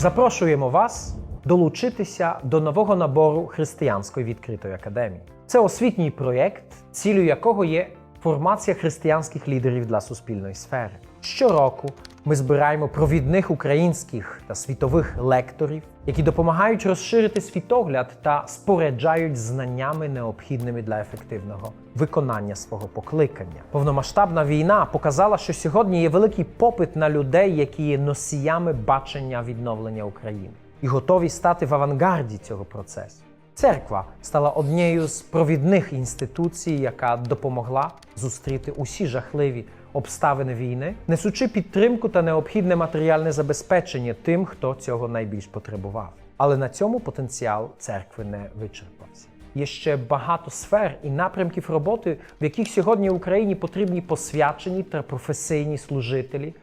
Запрошуємо вас долучитися до нового набору християнської відкритої академії. Це освітній проєкт, цілею якого є формація християнських лідерів для суспільної сфери. Щороку ми збираємо провідних українських та світових лекторів, які допомагають розширити світогляд та споряджають знаннями, необхідними для ефективного виконання свого покликання. Повномасштабна війна показала, що сьогодні є великий попит на людей, які є носіями бачення відновлення України і готові стати в авангарді цього процесу. Церква стала однією з провідних інституцій, яка допомогла зустріти усі жахливі обставини війни, несучи підтримку та необхідне матеріальне забезпечення тим, хто цього найбільш потребував. Але на цьому потенціал церкви не вичерпався. Є ще багато сфер і напрямків роботи, в яких сьогодні Україні потрібні посвячені та професійні служителі,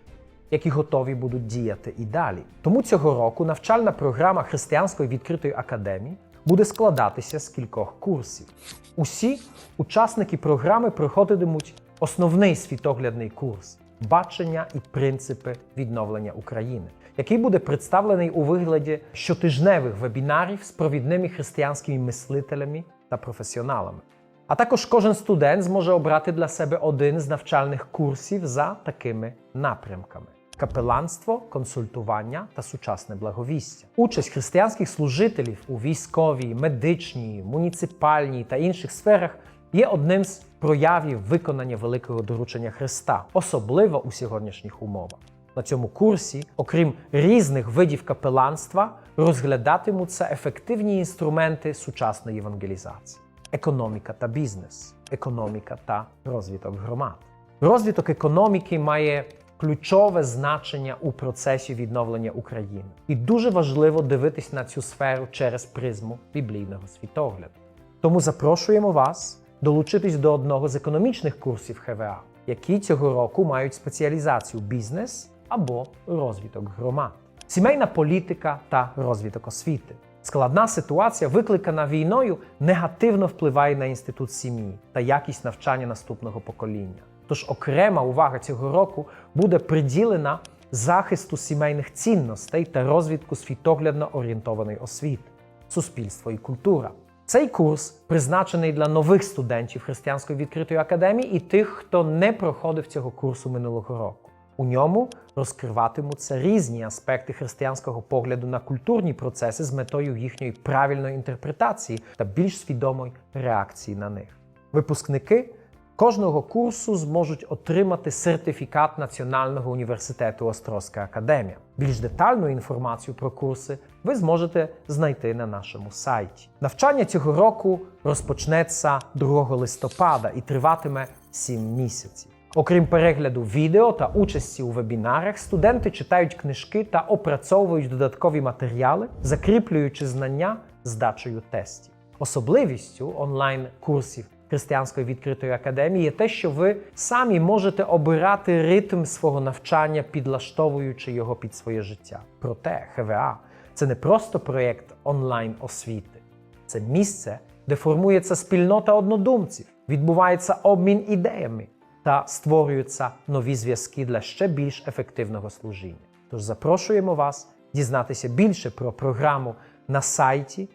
які готові будуть діяти і далі. Тому цього року навчальна програма Християнської відкритої академії буде складатися з кількох курсів. Усі учасники програми проходитимуть основний світоглядний курс бачення і принципи відновлення України, який буде представлений у вигляді щотижневих вебінарів з провідними християнськими мислителями та професіоналами. А також кожен студент зможе обрати для себе один з навчальних курсів за такими напрямками: капеланство, консультування та сучасне благовістя. Участь християнських служителів у військовій, медичній, муніципальній та інших сферах є одним з проявів виконання великого доручення Христа, особливо у сьогоднішніх умовах. На цьому курсі, окрім різних видів капеланства, розглядатимуться ефективні інструменти сучасної евангелізації економіка та бізнес, економіка та розвиток громад. Розвиток економіки має ключове значення у процесі відновлення України. І дуже важливо дивитись на цю сферу через призму біблійного світогляду. Тому запрошуємо вас долучитись до одного з економічних курсів ХВА, які цього року мають спеціалізацію бізнес або розвиток громад, сімейна політика та розвиток освіти. Складна ситуація, викликана війною, негативно впливає на інститут сім'ї та якість навчання наступного покоління. Тож окрема увага цього року буде приділена захисту сімейних цінностей та розвитку світоглядно орієнтованої освіти, суспільство і культура. Цей курс призначений для нових студентів Християнської відкритої академії і тих, хто не проходив цього курсу минулого року. У ньому розкриватимуться різні аспекти християнського погляду на культурні процеси з метою їхньої правильної інтерпретації та більш свідомої реакції на них. Випускники кожного курсу зможуть отримати сертифікат Національного університету Острозька академія. Більш детальну інформацію про курси ви зможете знайти на нашому сайті. Навчання цього року розпочнеться 2 листопада і триватиме 7 місяців. Окрім перегляду відео та участі у вебінарах, студенти читають книжки та опрацьовують додаткові матеріали, закріплюючи знання здачею тестів. Особливістю онлайн-курсів Християнської відкритої академії те, що ви самі можете обирати ритм свого навчання, підлаштовуючи його під своє життя. Проте ХВА це не просто проєкт онлайн освіти, це місце, де формується спільнота однодумців, відбувається обмін ідеями та створюються нові зв'язки для ще більш ефективного служіння. Тож запрошуємо вас дізнатися більше про програму на сайті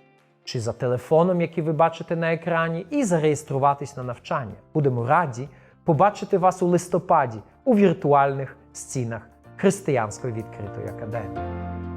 чи за телефоном, який ви бачите на екрані, і зареєструватись на навчання. Будемо раді побачити вас у листопаді у віртуальних стінах Християнської відкритої академії.